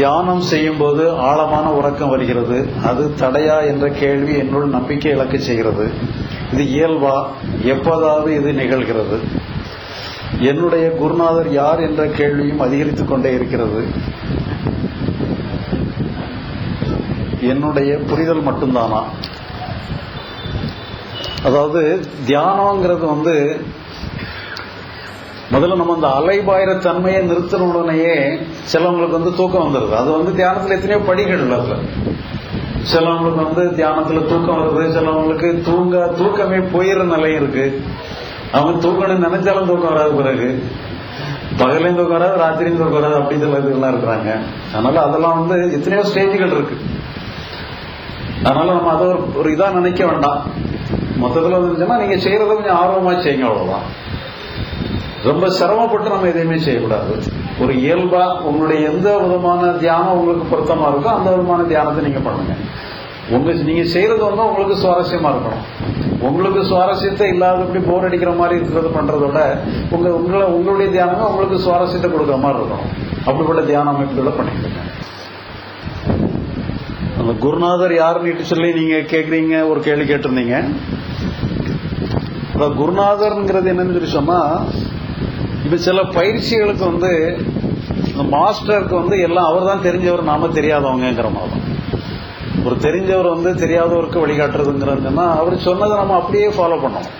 தியானம் செய்யும் போது ஆழமான உறக்கம் வருகிறது. அது தடையா என்ற கேள்வி என்னுள் நம்பிக்கை இழக்க செய்கிறது. இது இயல்பா? எப்போதாவது இது நிகழ்கிறது. என்னுடைய குருநாதர் யார் என்ற கேள்வியும் அதிகரித்துக் கொண்டே இருக்கிறது. என்னுடைய புரிதல் மட்டும்தானா? அதாவது தியானங்கிறது வந்து முதல்ல நம்ம அந்த அலைபாயிர தன்மையை நிறுத்தின உடனேயே சிலவங்களுக்கு வந்து தூக்கம் வந்துடுது அது வந்து தியானத்துல எத்தனையோ படிகள் அதுல. சிலவங்களுக்கு வந்து தியானத்துல தூக்கம் வருது. சிலவங்களுக்கு தூங்க தூக்கமே போயிடுற நிலை இருக்கு. அவங்க தூக்கணும்னு நினைச்சாலும் தூக்கம் வராது பிறகு. பகலையும் தூக்கம் வராது ராத்திரியும் தூக்கம் வராது அப்படி சொல்ல இதுலாம் இருக்கிறாங்க. அதனால அதெல்லாம் வந்து எத்தனையோ ஸ்டேஜ்கள் இருக்கு. அதனால நம்ம அதை ஒரு ஒரு இதா நினைக்க வேண்டாம். மொத்தத்தில் வந்துச்சுன்னா நீங்க செய்யறத கொஞ்சம் ஆர்வமா செய்யுங்க அவ்வளவுதான். ரொம்ப சிரமப்பட்டு நம்ம எதையுமே செய்யக்கூடாது. ஒரு இயல்பா உங்களுடைய எந்த விதமான தியானம் உங்களுக்கு பொருத்தமா இருக்கோ அந்த விதமான தியானத்தை நீங்க பண்ணுங்க. உங்க நீங்க செய்யறது வந்து உங்களுக்கு சுவாரஸ்யமா இருக்கணும். உங்களுக்கு சுவாரஸ்யத்தை இல்லாதபடி போர் அடிக்கிற மாதிரி இருக்கிறது பண்றதோட உங்க உங்களை உங்களுடைய தியானமே உங்களுக்கு சுவாரஸ்யத்தை கொடுக்குற மாதிரி இருக்கணும். அப்படிப்பட்ட தியான அமைப்புகளை பண்ணிக்கிடுங்க அந்த குருநாதர் யாருன்னு சொல்லி நீங்க கேக்குறீங்க ஒரு கேள்வி கேட்டிருந்தீங்க. குருநாதர்ங்கிறது என்னன்னு சொல்லி சொன்னா இப்ப சில பயிற்சிகளுக்கு வந்து மாஸ்டருக்கு வந்து எல்லாம் அவர் தான் தெரிஞ்சவர் நாம தெரியாதவங்கிற மாதிரி. ஒரு தெரிஞ்சவர் வந்து தெரியாதவருக்கு வழிகாட்டுறதுங்கிறதுன்னா அவர் சொன்னதை நம்ம அப்படியே ஃபாலோ பண்ணணும்.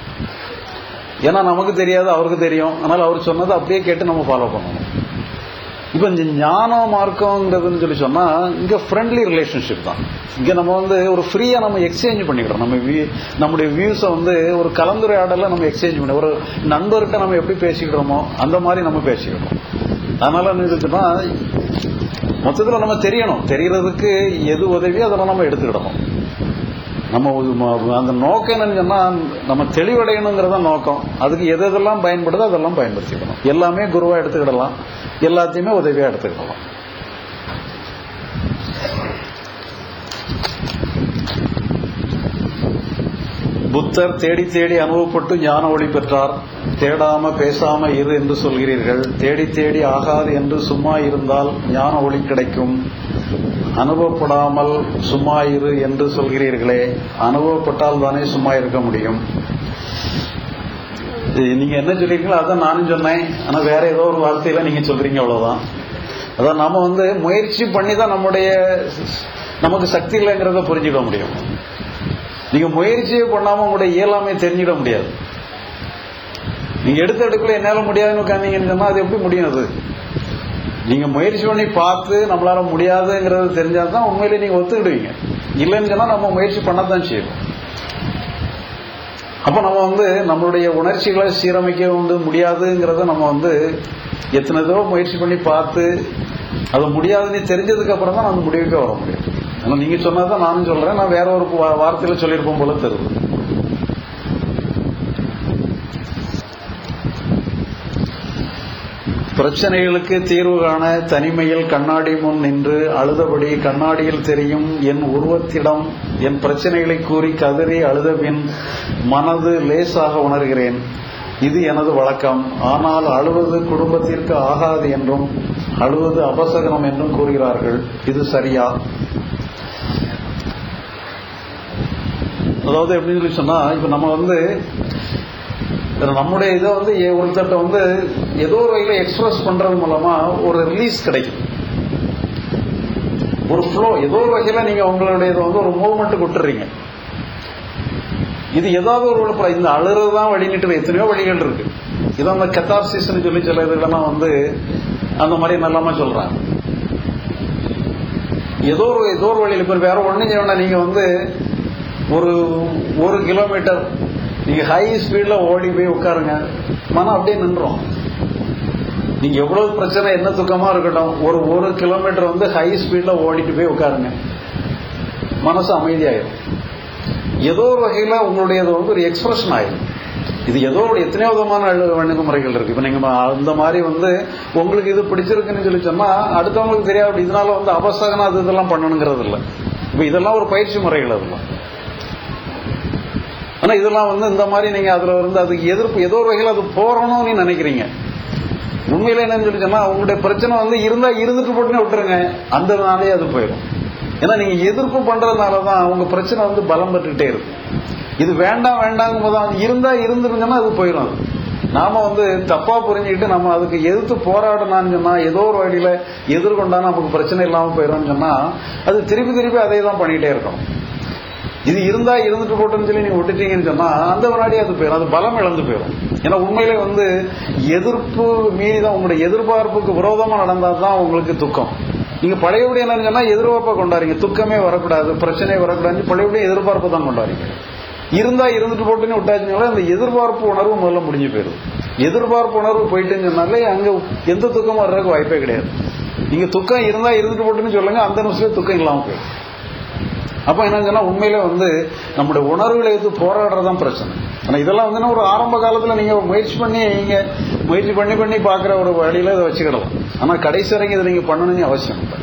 ஏன்னா நமக்கு தெரியாது அவருக்கு தெரியும். அதனால அவர் சொன்னதை அப்படியே கேட்டு நம்ம ஃபாலோ பண்ணணும். இப்ப இந்த ஞான மார்க்கம்ங்கிறதுன்னு சொல்லி சொன்னா இங்க ஃப்ரெண்ட்லி ரிலேஷன்ஷிப் தான். இங்க நம்ம வந்து ஒரு ஃப்ரீயா நம்ம எக்ஸ்சேஞ்ச் பண்ணிக்கிறோம். நம்ம வியூ நம்முடைய வியூஸை வந்து ஒரு கலந்துரையாடல நம்ம எக்ஸ்சேஞ்ச் பண்ணி ஒரு நண்பர்கிட்ட நம்ம எப்படி பேசிக்கிறோமோ அந்த மாதிரி நம்ம பேசிக்கிறோம். அதனால என்ன இருக்குன்னா மொத்தத்தில் நம்ம தெரியணும். தெரியறதுக்கு எது உதவியோ அதெல்லாம் நம்ம எடுத்துக்கிடணும். நம்ம அந்த நோக்கம் என்னன்னு சொன்னா நம்ம தெளிவடையணுங்கிறத நோக்கம். அதுக்கு எது எதெல்லாம் பயன்படுதோ அதெல்லாம் பயன்படுத்திக்கணும். எல்லாமே குருவா எடுத்துக்கிடலாம். எல்லாத்தையுமே உதவியா எடுத்துக்கிடலாம். புத்தர் தேடி தேடி அனுபவப்பட்டு ஞான ஒளி பெற்றார். தேடாம பேசாம இரு என்று சொல்கிறீர்கள். தேடி தேடி ஆகாது என்று சும்மா இருந்தால் ஞான ஒளி கிடைக்கும். அனுபவப்படாமல் சும்மா இரு என்று சொல்கிறீர்களே. அனுபவப்பட்டால் தானே சும்மா இருக்க முடியும். நீங்க என்ன சொல்றீங்களோ அதான் நானும் சொன்னேன். ஆனா வேற ஏதோ ஒரு வார்த்தையில நீங்க சொல்றீங்க அவ்வளவுதான். அதான் நம்ம வந்து முயற்சி பண்ணி தான் நம்முடைய நமக்கு சக்தி இல்லைங்கிறத புரிஞ்சுக்க முடியும். நீங்க முயற்சியே பண்ணாம உங்களுடைய இயலாமை தெரிஞ்சிட முடியாது. நீங்க எடுத்த எடுக்கல என்னால முடியாதுன்னு உட்காந்தீங்கன்னு சொன்னா அது எப்படி முடியும் அது? நீங்க முயற்சி பண்ணி பார்த்து நம்மளால முடியாதுங்கிறது தெரிஞ்சாதான் உண்மையிலே நீங்க ஒத்துக்கிடுவீங்க. இல்லைன்னு சொன்னா நம்ம முயற்சி பண்ணத்தான் செய்யணும் அப்ப நம்ம வந்து நம்மளுடைய உணர்ச்சிகளை சீரமைக்க வந்து முடியாதுங்கிறத நம்ம வந்து எத்தனை தடவை முயற்சி பண்ணி பார்த்து அது முடியாதுன்னு தெரிஞ்சதுக்கு அப்புறம் தான் நம்ம முடிவுக்கே வர முடியும். ஆனா நீங்க சொன்னதான் நானும் சொல்றேன். நான் வேற ஒரு வார்த்தையில சொல்லியிருப்போம் போல தெரியுது. பிரச்சனைகளுக்கு தீர்வு காண தனிமையில் கண்ணாடி முன் நின்று அழுதபடி கண்ணாடியில் தெரியும் என் உருவத்திடம் என் பிரச்சனைகளை கூறி கதறி அழுதபின் மனது லேசாக உணர்கிறேன். இது எனது வழக்கம். ஆனால் அழுவது குடும்பத்திற்கு ஆகாது என்றும் அழுவது அபசகனம் என்றும் கூறுகிறார்கள். இது சரியா? அதாவது எப்படின்னு சொல்லி சொன்னா இப்ப நம்ம வந்து நம்முடைய இதை வந்து ஒருத்தட்ட ஒருத்தர்ட்ட வந்து ஏதோ ஒரு வகையில எக்ஸ்பிரஸ் பண்றது மூலமா ஒரு ரிலீஸ் கிடைக்கும். ஒரு ஃப்ளோ ஏதோ ஒரு வகையில நீங்க உங்களுடைய இதை வந்து ஒரு மூவ்மெண்ட் விட்டுறீங்க இது ஏதாவது ஒரு வழிப்பட இந்த அழுறது தான் வழிநிட்டு எத்தனையோ வழிகள் இருக்கு. இது அந்த கத்தார்சிஸ்ன்னு சொல்லி சில இதுலாம் வந்து அந்த மாதிரி நல்லாம சொல்றாங்க. ஏதோ ஒரு ஏதோ ஒரு வழியில் இப்போ வேற ஒன்றும் செய்ய வேண்டாம். நீங்க வந்து ஒரு ஒரு கிலோமீட்டர். நீங்க ஹை ஸ்பீட்ல ஓடி போய் உட்காருங்க. மனம் அப்படியே நின்றோம். நீங்க எவ்வளவு பிரச்சனை என்ன துக்கமா இருக்கட்டும் ஒரு ஒரு கிலோமீட்டர் வந்து ஹை ஸ்பீட்ல ஓடிட்டு போய் உட்காருங்க. மனசு அமைதியாயிடும் ஏதோ ஒரு வகையில உங்களுடையது வந்து ஒரு எக்ஸ்பிரஷன் ஆயிடும் இது ஏதோ ஒரு எத்தனையோ விதமான அழு- அணுகுமுறைகள் இருக்கு. இப்ப நீங்க அந்த மாதிரி வந்து உங்களுக்கு இது பிடிச்சிருக்குன்னு சொல்லி சொன்னா அடுத்தவங்களுக்கு தெரியாது. இதனால வந்து அபசகனம் அது இதெல்லாம் பண்ணணுங்கிறது இல்லை இப்ப இதெல்லாம் ஒரு பயிற்சி முறைகள் அதெல்லாம். ஆனா இதெல்லாம் வந்து இந்த மாதிரி நீங்க அதுல வந்து அதுக்கு எதிர்ப்பு ஏதோ ஒரு வகையில் அது போறணும்னு நினைக்கிறீங்க. உண்மையில என்னன்னு சொல்லி சொன்னா உங்களுடைய பிரச்சனை வந்து இருந்தா இருந்துட்டு போட்டுன்னு விட்டுருங்க. அந்த நாளே அது போயிடும். ஏன்னா நீங்க எதிர்ப்பு பண்றதுனாலதான் உங்க பிரச்சனை வந்து பலம் பெற்றுட்டே இருக்கும் இது வேண்டாம் வேண்டாங்கும் போது அது இருந்தா இருந்துருங்கன்னா அது போயிடும் அது. நாம வந்து தப்பா புரிஞ்சுக்கிட்டு நம்ம அதுக்கு எதிர்த்து போராடணும்னு சொன்னா ஏதோ ஒரு வழியில எதிர்கொண்டா நமக்கு பிரச்சனை இல்லாம போயிடும்னு சொன்னா அது திருப்பி திருப்பி அதே தான் பண்ணிட்டே இருக்கணும். இது இருந்தா இருந்துட்டு போட்டோம்னு சொல்லி நீங்க விட்டுட்டீங்கன்னு சொன்னா அந்த முன்னாடி அது போயிடும். அது பலம் இழந்து போயிடும். ஏன்னா உண்மையிலே வந்து எதிர்ப்பு மீறி தான் உங்களுடைய எதிர்பார்ப்புக்கு விரோதமா நடந்தால் தான் உங்களுக்கு துக்கம். நீங்க பழையபடி என்னன்னு சொன்னா எதிர்பார்ப்பை கொண்டாடுறீங்க. துக்கமே வரக்கூடாது பிரச்சனை வரக்கூடாது பழையபடி எதிர்பார்ப்பு தான் கொண்டாடுறீங்க. இருந்தா இருந்துட்டு போட்டுன்னு விட்டாச்சுனால அந்த எதிர்பார்ப்பு உணர்வு முதல்ல முடிஞ்சு போயிடும். எதிர்பார்ப்பு உணர்வு போயிட்டுன்னு சொன்னாலே அங்க எந்த துக்கமும் வர்றதுக்கு வாய்ப்பே கிடையாது. நீங்க துக்கம் இருந்தா இருந்துட்டு போட்டுன்னு சொல்லுங்க அந்த நிமிஷத்துல துக்கம் இல்லாம போயிடும். அப்ப என்ன சொன்னா உண்மையிலே வந்து நம்முடைய உணர்வுகளை எடுத்து போராடுறதான் பிரச்சனை. ஆனா இதெல்லாம் வந்து ஒரு ஆரம்ப காலத்துல நீங்க முயற்சி பண்ணி நீங்க முயற்சி பண்ணி பண்ணி பாக்குற ஒரு வழியில இதை வச்சுக்கிடலாம். ஆனா கடைசி வரைக்கும் இதை நீங்க பண்ணணும்னு அவசியம் இல்லை.